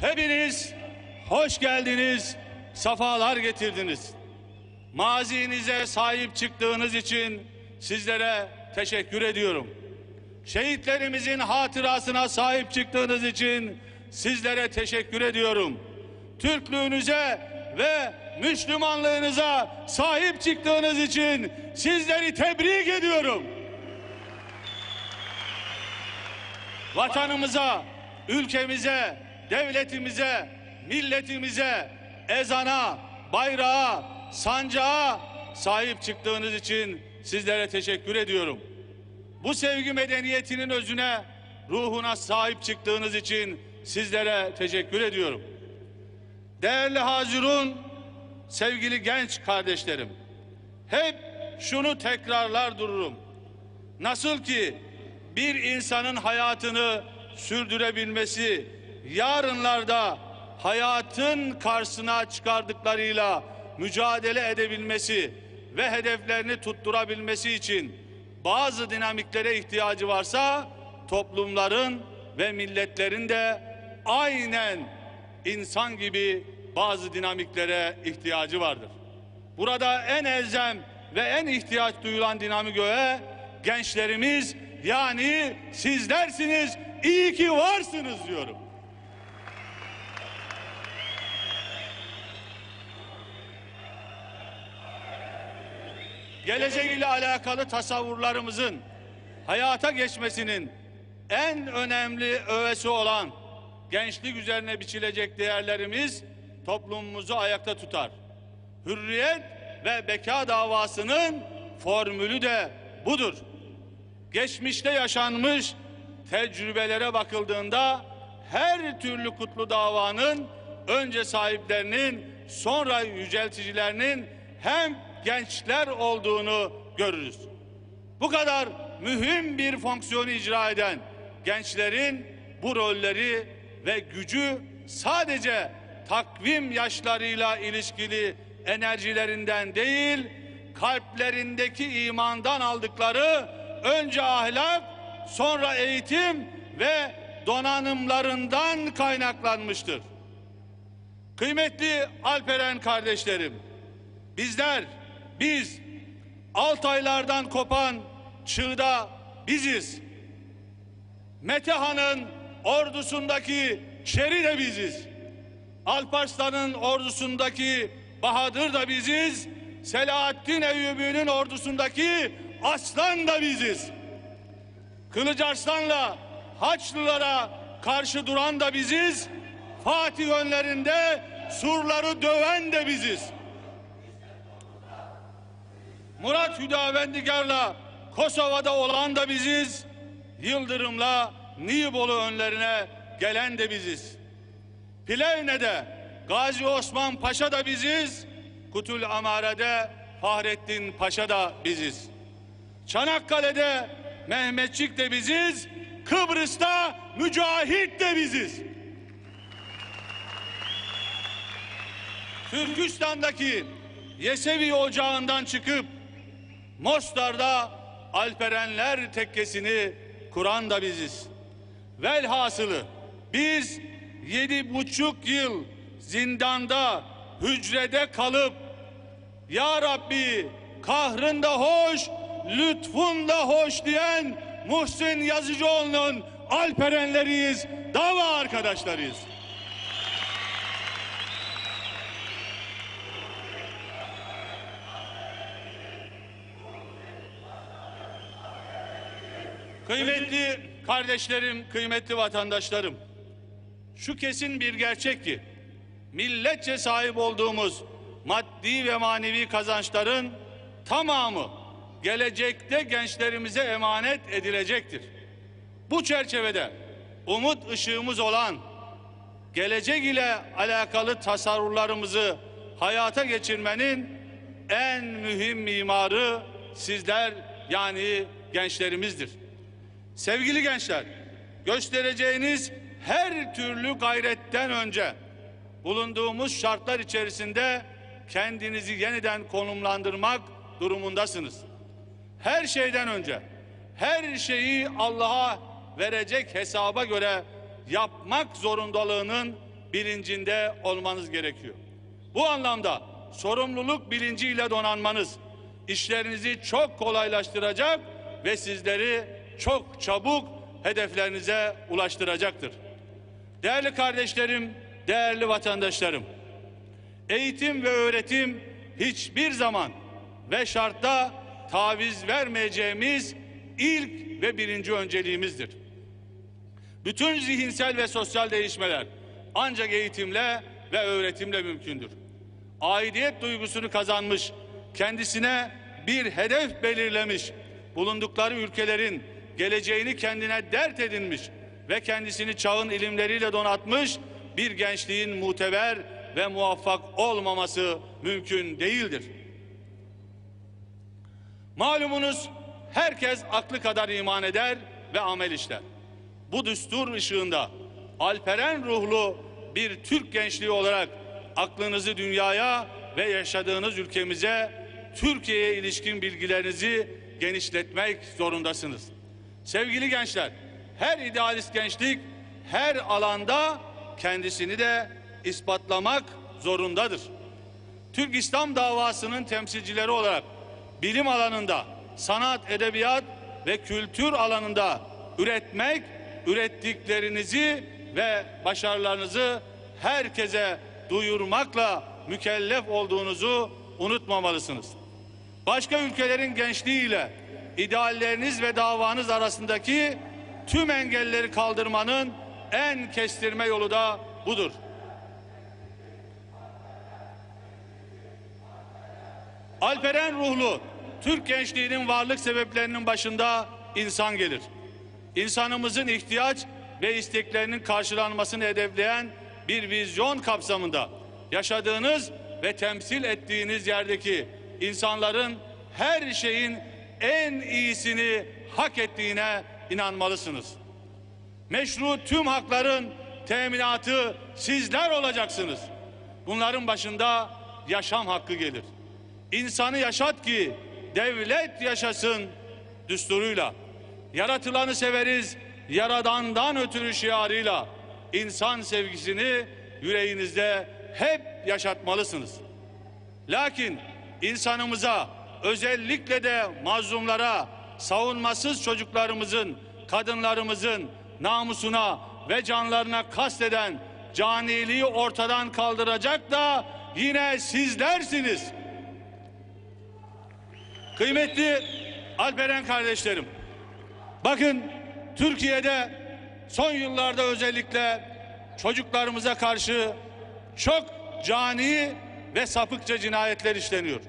Hepiniz hoş geldiniz, safalar getirdiniz. Mazinize sahip çıktığınız için sizlere teşekkür ediyorum. Şehitlerimizin hatırasına sahip çıktığınız için sizlere teşekkür ediyorum. Türklüğünüze ve Müslümanlığınıza sahip çıktığınız için sizleri tebrik ediyorum. Vatanımıza, ülkemize, devletimize, milletimize, ezana, bayrağa, sancağa sahip çıktığınız için sizlere teşekkür ediyorum. Bu sevgi medeniyetinin özüne, ruhuna sahip çıktığınız için sizlere teşekkür ediyorum. Değerli Hazirun, sevgili genç kardeşlerim, hep şunu tekrarlar dururum. Nasıl ki bir insanın hayatını sürdürebilmesi, yarınlarda hayatın karşısına çıkardıklarıyla mücadele edebilmesi ve hedeflerini tutturabilmesi için bazı dinamiklere ihtiyacı varsa toplumların ve milletlerin de aynen insan gibi bazı dinamiklere ihtiyacı vardır. Burada en elzem ve en ihtiyaç duyulan dinamik öğe gençlerimiz yani sizlersiniz. İyi ki varsınız diyorum. Gelecek ile alakalı tasavvurlarımızın hayata geçmesinin en önemli öğesi olan gençlik üzerine biçilecek değerlerimiz toplumumuzu ayakta tutar. Hürriyet ve beka davasının formülü de budur. Geçmişte yaşanmış tecrübelere bakıldığında her türlü kutlu davanın önce sahiplerinin sonra yücelticilerinin hem gençler olduğunu görürüz. Bu kadar mühim bir fonksiyonu icra eden gençlerin bu rolleri ve gücü sadece takvim yaşlarıyla ilişkili enerjilerinden değil, kalplerindeki imandan aldıkları önce ahlak, sonra eğitim ve donanımlarından kaynaklanmıştır. Kıymetli Alperen kardeşlerim, bizler, biz Altaylardan kopan çığda biziz. Metehan'ın ordusundaki Şeri de biziz. Alparslan'ın ordusundaki Bahadır da biziz. Selahaddin Eyyubi'nin ordusundaki Aslan da biziz. Kılıç Arslan'la Haçlılara karşı duran da biziz. Fatih önlerinde surları döven de biziz. Murat Hüdavendigar'la Kosova'da olan da biziz. Yıldırım'la Nibolu önlerine gelen de biziz. Plevne'de Gazi Osman Paşa da biziz. Kutul Amare'de Fahrettin Paşa da biziz. Çanakkale'de Mehmetçik de biziz. Kıbrıs'ta Mücahit de biziz. Türkistan'daki Yesevi ocağından çıkıp Mostar'da Alperenler tekkesini kuran da biziz. Velhasılı biz yedi buçuk yıl zindanda hücrede kalıp Ya Rabbi kahrında hoş, lütfunda hoş diyen Muhsin Yazıcıoğlu'nun Alperenleriyiz, dava arkadaşlarıyız. Kıymetli kardeşlerim, kıymetli vatandaşlarım. Şu kesin bir gerçek ki milletçe sahip olduğumuz maddi ve manevi kazançların tamamı gelecekte gençlerimize emanet edilecektir. Bu çerçevede umut ışığımız olan gelecek ile alakalı tasarruflarımızı hayata geçirmenin en mühim mimarı sizler yani gençlerimizdir. Sevgili gençler, göstereceğiniz her türlü gayretten önce bulunduğumuz şartlar içerisinde kendinizi yeniden konumlandırmak durumundasınız. Her şeyden önce her şeyi Allah'a verecek hesaba göre yapmak zorundalığının bilincinde olmanız gerekiyor. Bu anlamda sorumluluk bilinciyle donanmanız işlerinizi çok kolaylaştıracak ve sizleri çok çabuk hedeflerinize ulaştıracaktır. Değerli kardeşlerim, değerli vatandaşlarım, eğitim ve öğretim hiçbir zaman ve şartta taviz vermeyeceğimiz ilk ve birinci önceliğimizdir. Bütün zihinsel ve sosyal değişmeler ancak eğitimle ve öğretimle mümkündür. Aidiyet duygusunu kazanmış, kendisine bir hedef belirlemiş, bulundukları ülkelerin geleceğini kendine dert edinmiş ve kendisini çağın ilimleriyle donatmış bir gençliğin muteber ve muvaffak olmaması mümkün değildir. Malumunuz herkes aklı kadar iman eder ve amel işler. Bu düstur ışığında alperen ruhlu bir Türk gençliği olarak aklınızı dünyaya ve yaşadığınız ülkemize, Türkiye'ye ilişkin bilgilerinizi genişletmek zorundasınız. Sevgili gençler, her idealist gençlik her alanda kendisini de ispatlamak zorundadır. Türk İslam davasının temsilcileri olarak bilim alanında, sanat, edebiyat ve kültür alanında üretmek, ürettiklerinizi ve başarılarınızı herkese duyurmakla mükellef olduğunuzu unutmamalısınız. Başka ülkelerin gençliğiyle idealleriniz ve davanız arasındaki tüm engelleri kaldırmanın en kestirme yolu da budur. Alperen ruhlu Türk gençliğinin varlık sebeplerinin başında insan gelir. İnsanımızın ihtiyaç ve isteklerinin karşılanmasını hedefleyen bir vizyon kapsamında yaşadığınız ve temsil ettiğiniz yerdeki insanların her şeyin en iyisini hak ettiğine inanmalısınız. Meşru tüm hakların teminatı sizler olacaksınız. Bunların başında yaşam hakkı gelir. İnsanı yaşat ki devlet yaşasın düsturuyla. Yaratılanı severiz, yaradandan ötürü şiarıyla insan sevgisini yüreğinizde hep yaşatmalısınız. Lakin insanımıza özellikle de mazlumlara, savunmasız çocuklarımızın, kadınlarımızın namusuna ve canlarına kasteden caniliği ortadan kaldıracak da yine sizlersiniz. Kıymetli Alperen kardeşlerim, bakın Türkiye'de son yıllarda özellikle çocuklarımıza karşı çok cani ve sapıkça cinayetler işleniyor.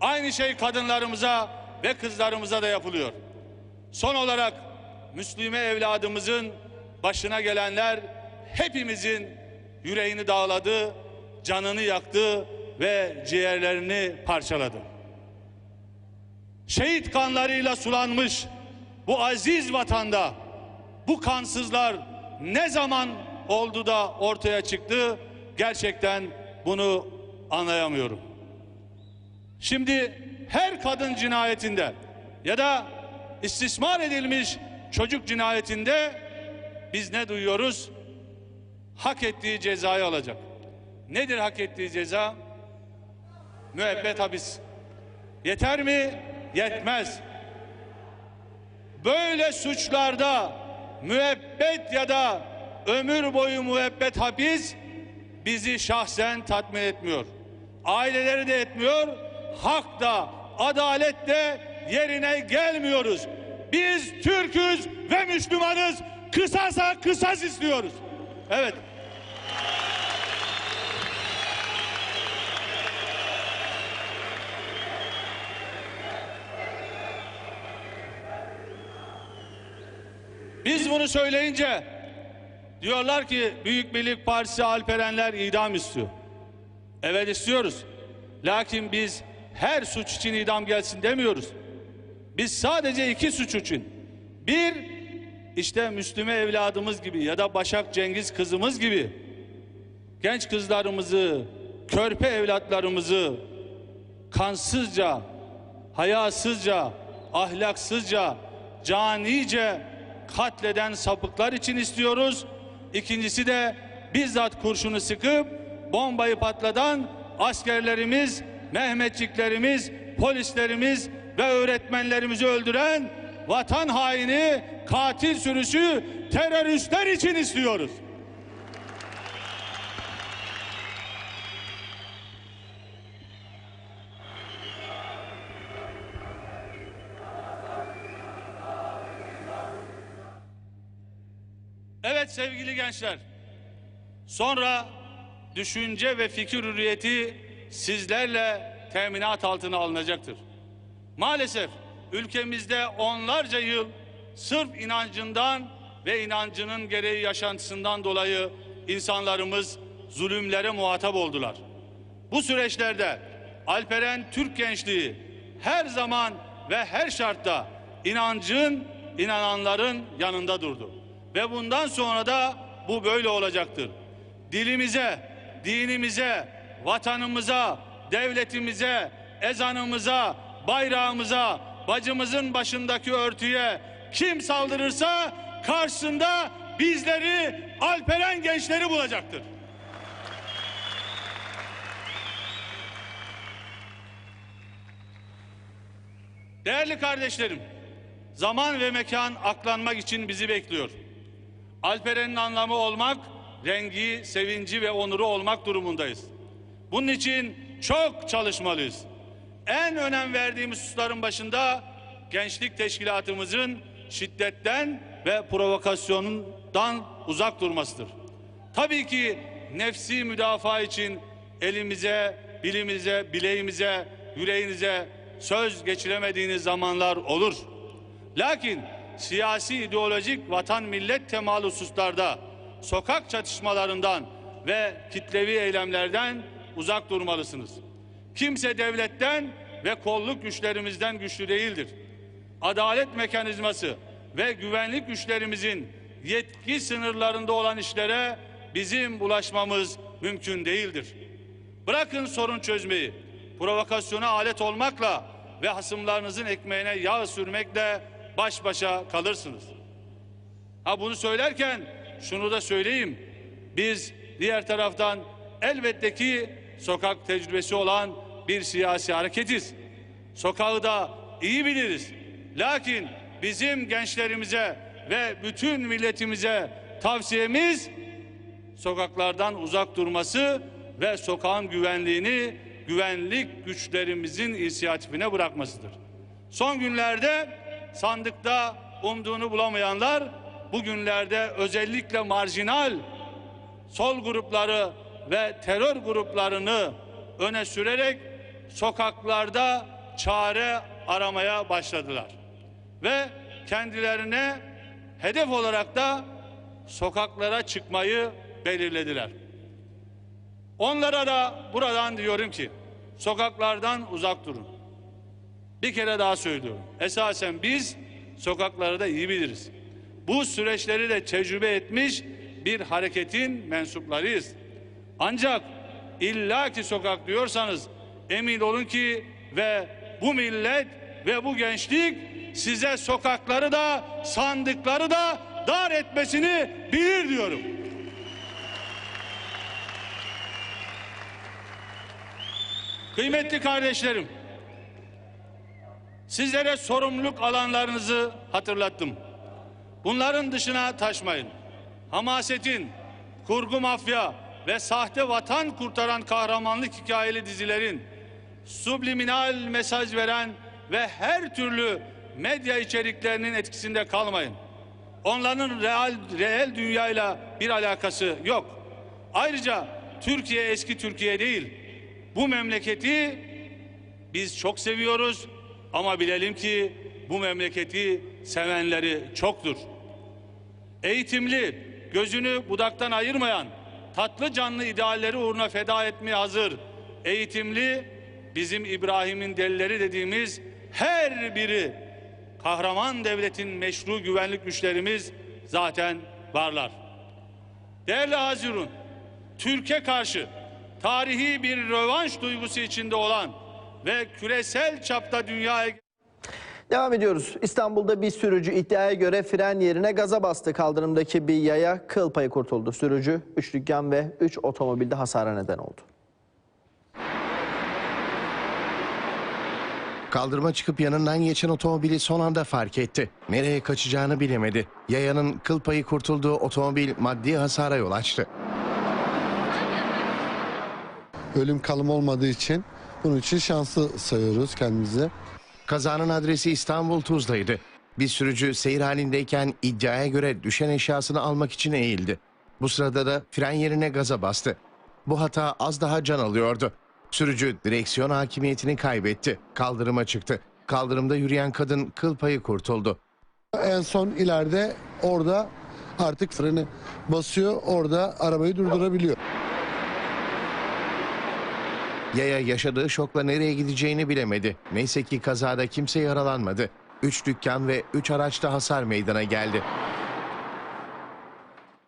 Aynı şey kadınlarımıza ve kızlarımıza da yapılıyor. Son olarak Müslüme evladımızın başına gelenler hepimizin yüreğini dağladı, canını yaktı ve ciğerlerini parçaladı. Şehit kanlarıyla sulanmış bu aziz vatanda bu kansızlar ne zaman oldu da ortaya çıktı gerçekten bunu anlayamıyorum. Şimdi her kadın cinayetinde ya da istismar edilmiş çocuk cinayetinde biz ne duyuyoruz? Hak ettiği cezayı alacak. Nedir hak ettiği ceza? Müebbet hapis. Yeter mi? Yetmez. Böyle suçlarda müebbet ya da ömür boyu müebbet hapis bizi şahsen tatmin etmiyor. Aileleri de etmiyor. Hak da adalet de yerine gelmiyoruz. Biz Türk'üz ve Müslümanız. Kısasa kısas istiyoruz. Evet. Biz bunu söyleyince diyorlar ki Büyük Birlik Partisi Alperenler idam istiyor. Evet istiyoruz. Lakin biz her suç için idam gelsin demiyoruz. Biz sadece iki suç için. Bir, işte Müslüme evladımız gibi ya da Başak Cengiz kızımız gibi genç kızlarımızı, körpe evlatlarımızı kansızca, hayasızca, ahlaksızca, canice katleden sapıklar için istiyoruz. İkincisi de bizzat kurşunu sıkıp bombayı patlatan askerlerimiz, Mehmetçiklerimiz, polislerimiz ve öğretmenlerimizi öldüren vatan haini, katil sürüsü teröristler için istiyoruz. Evet sevgili gençler. Sonra düşünce ve fikir hürriyeti sizlerle teminat altına alınacaktır. Maalesef ülkemizde onlarca yıl sırf inancından ve inancının gereği yaşantısından dolayı insanlarımız zulümlere muhatap oldular. Bu süreçlerde Alperen Türk gençliği her zaman ve her şartta inancın, inananların yanında durdu. Ve bundan sonra da bu böyle olacaktır. Dilimize, dinimize, vatanımıza, devletimize, ezanımıza, bayrağımıza, bacımızın başındaki örtüye kim saldırırsa karşısında bizleri Alperen gençleri bulacaktır. Değerli kardeşlerim, zaman ve mekan aklanmak için bizi bekliyor. Alperen'in anlamı olmak, rengi, sevinci ve onuru olmak durumundayız. Bunun için çok çalışmalıyız. En önem verdiğimiz hususların başında gençlik teşkilatımızın şiddetten ve provokasyondan uzak durmasıdır. Tabii ki nefsi müdafaa için elimize, bilimize, bileğimize, yüreğinize söz geçiremediğiniz zamanlar olur. Lakin siyasi ideolojik vatan millet temalı hususlarda sokak çatışmalarından ve kitlevi eylemlerden uzak durmalısınız. Kimse devletten ve kolluk güçlerimizden güçlü değildir. Adalet mekanizması ve güvenlik güçlerimizin yetki sınırlarında olan işlere bizim bulaşmamız mümkün değildir. Bırakın sorun çözmeyi, provokasyona alet olmakla ve hasımlarınızın ekmeğine yağ sürmekle baş başa kalırsınız. Ha bunu söylerken şunu da söyleyeyim. Biz diğer taraftan elbette ki sokak tecrübesi olan bir siyasi hareketiz. Sokağı da iyi biliriz. Lakin bizim gençlerimize ve bütün milletimize tavsiyemiz sokaklardan uzak durması ve sokağın güvenliğini güvenlik güçlerimizin inisiyatifine bırakmasıdır. Son günlerde sandıkta umduğunu bulamayanlar bugünlerde özellikle marjinal sol grupları ve terör gruplarını öne sürerek sokaklarda çare aramaya başladılar. Ve kendilerine hedef olarak da sokaklara çıkmayı belirlediler. Onlara da buradan diyorum ki sokaklardan uzak durun. Bir kere daha söylüyorum. Esasen biz sokakları da iyi biliriz. Bu süreçleri de tecrübe etmiş bir hareketin mensuplarıyız. Ancak illaki sokak diyorsanız emin olun ki ve bu millet ve bu gençlik size sokakları da sandıkları da dar etmesini bilir diyorum. Kıymetli kardeşlerim, sizlere sorumluluk alanlarınızı hatırlattım. Bunların dışına taşmayın. Hamasetin, kurgu mafya ve sahte vatan kurtaran kahramanlık hikayeli dizilerin, subliminal mesaj veren ve her türlü medya içeriklerinin etkisinde kalmayın. Onların real, reel dünyayla bir alakası yok. Ayrıca Türkiye eski Türkiye değil. Bu memleketi biz çok seviyoruz ama bilelim ki bu memleketi sevenleri çoktur. Eğitimli, gözünü budaktan ayırmayan, tatlı canlı idealleri uğruna feda etmeye hazır, eğitimli, bizim İbrahim'in delileri dediğimiz her biri kahraman devletin meşru güvenlik güçlerimiz zaten varlar. Değerli Hazirun, Türkiye karşı tarihi bir rövanş duygusu içinde olan ve küresel çapta dünyaya Devam ediyoruz. İstanbul'da bir sürücü iddiaya göre fren yerine gaza bastı. Kaldırımdaki bir yaya kıl payı kurtuldu. Sürücü 3 dükkan ve 3 otomobilde hasara neden oldu. Kaldırıma çıkıp yanından geçen otomobili son anda fark etti. Nereye kaçacağını bilemedi. Yayanın kıl payı kurtulduğu otomobil maddi hasara yol açtı. ölüm kalım olmadığı için bunun için şanslı sayıyoruz kendimizi. Kazanın adresi İstanbul Tuzla'ydı. Bir sürücü seyir halindeyken iddiaya göre düşen eşyasını almak için eğildi. Bu sırada da fren yerine gaza bastı. Bu hata az daha can alıyordu. Sürücü direksiyon hakimiyetini kaybetti. Kaldırıma çıktı. Kaldırımda yürüyen kadın kıl payı kurtuldu. En son ileride orada artık freni basıyor orada arabayı durdurabiliyor. Yaya yaşadığı şokla nereye gideceğini bilemedi. Neyse ki kazada kimse yaralanmadı. Üç dükkan ve üç araçta hasar meydana geldi.